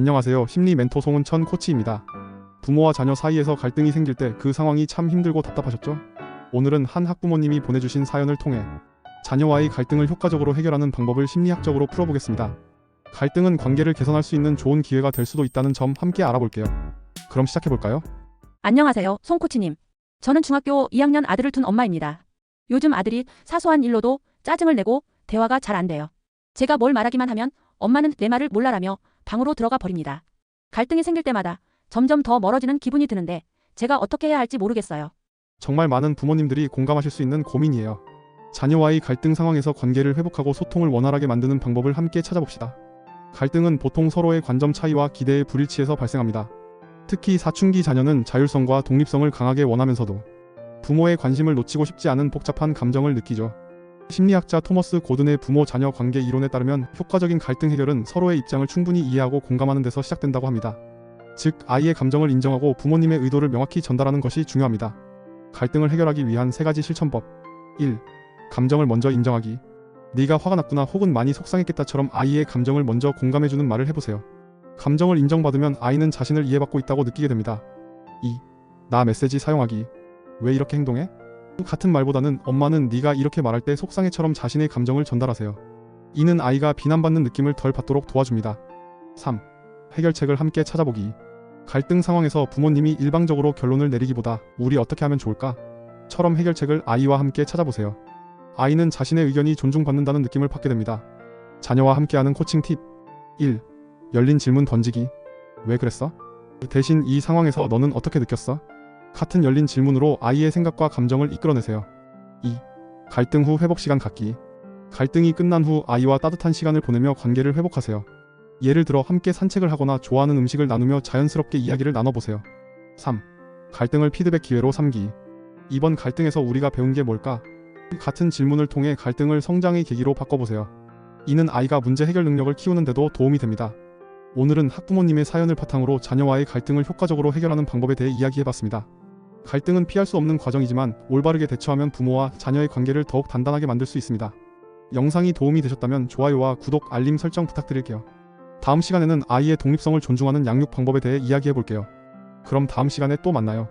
안녕하세요. 심리 멘토 송은천 코치입니다. 부모와 자녀 사이에서 갈등이 생길 때 그 상황이 참 힘들고 답답하셨죠? 오늘은 한 학부모님이 보내주신 사연을 통해 자녀와의 갈등을 효과적으로 해결하는 방법을 심리학적으로 풀어보겠습니다. 갈등은 관계를 개선할 수 있는 좋은 기회가 될 수도 있다는 점 함께 알아볼게요. 그럼 시작해볼까요? 안녕하세요, 송 코치님. 저는 중학교 2학년 아들을 둔 엄마입니다. 요즘 아들이 사소한 일로도 짜증을 내고 대화가 잘 안 돼요. 제가 뭘 말하기만 하면 엄마는 내 말을 몰라라며 방으로 들어가 버립니다. 갈등이 생길 때마다 점점 더 멀어지는 기분이 드는데 제가 어떻게 해야 할지 모르겠어요. 정말 많은 부모님들이 공감하실 수 있는 고민이에요. 자녀와의 갈등 상황에서 관계를 회복하고 소통을 원활하게 만드는 방법을 함께 찾아봅시다. 갈등은 보통 서로의 관점 차이와 기대의 불일치에서 발생합니다. 특히 사춘기 자녀는 자율성과 독립성을 강하게 원하면서도 부모의 관심을 놓치고 싶지 않은 복잡한 감정을 느끼죠. 심리학자 토머스 고든의 부모 자녀 관계 이론에 따르면 효과적인 갈등 해결은 서로의 입장을 충분히 이해하고 공감하는 데서 시작된다고 합니다. 즉, 아이의 감정을 인정하고 부모님의 의도를 명확히 전달하는 것이 중요합니다. 갈등을 해결하기 위한 세 가지 실천법. 1. 감정을 먼저 인정하기. 네가 화가 났구나 혹은 많이 속상했겠다처럼 아이의 감정을 먼저 공감해주는 말을 해보세요. 감정을 인정받으면 아이는 자신을 이해받고 있다고 느끼게 됩니다. 2. 나 메시지 사용하기. 왜 이렇게 행동해? 같은 말보다는 엄마는 네가 이렇게 말할 때 속상해처럼 자신의 감정을 전달하세요. 이는 아이가 비난받는 느낌을 덜 받도록 도와줍니다. 3. 해결책을 함께 찾아보기. 갈등 상황에서 부모님이 일방적으로 결론을 내리기보다 우리 어떻게 하면 좋을까? 처럼 해결책을 아이와 함께 찾아보세요. 아이는 자신의 의견이 존중받는다는 느낌을 받게 됩니다. 자녀와 함께하는 코칭 팁 1. 열린 질문 던지기. 왜 그랬어? 대신 이 상황에서 너는 어떻게 느꼈어? 같은 열린 질문으로 아이의 생각과 감정을 이끌어내세요. 2. 갈등 후 회복 시간 갖기. 갈등이 끝난 후 아이와 따뜻한 시간을 보내며 관계를 회복하세요. 예를 들어 함께 산책을 하거나 좋아하는 음식을 나누며 자연스럽게 이야기를 나눠보세요. 3. 갈등을 피드백 기회로 삼기. 이번 갈등에서 우리가 배운 게 뭘까? 같은 질문을 통해 갈등을 성장의 계기로 바꿔보세요. 이는 아이가 문제 해결 능력을 키우는데도 도움이 됩니다. 오늘은 학부모님의 사연을 바탕으로 자녀와의 갈등을 효과적으로 해결하는 방법에 대해 이야기해봤습니다. 갈등은 피할 수 없는 과정이지만 올바르게 대처하면 부모와 자녀의 관계를 더욱 단단하게 만들 수 있습니다. 영상이 도움이 되셨다면 좋아요와 구독, 알림 설정 부탁드릴게요. 다음 시간에는 아이의 독립성을 존중하는 양육 방법에 대해 이야기해볼게요. 그럼 다음 시간에 또 만나요.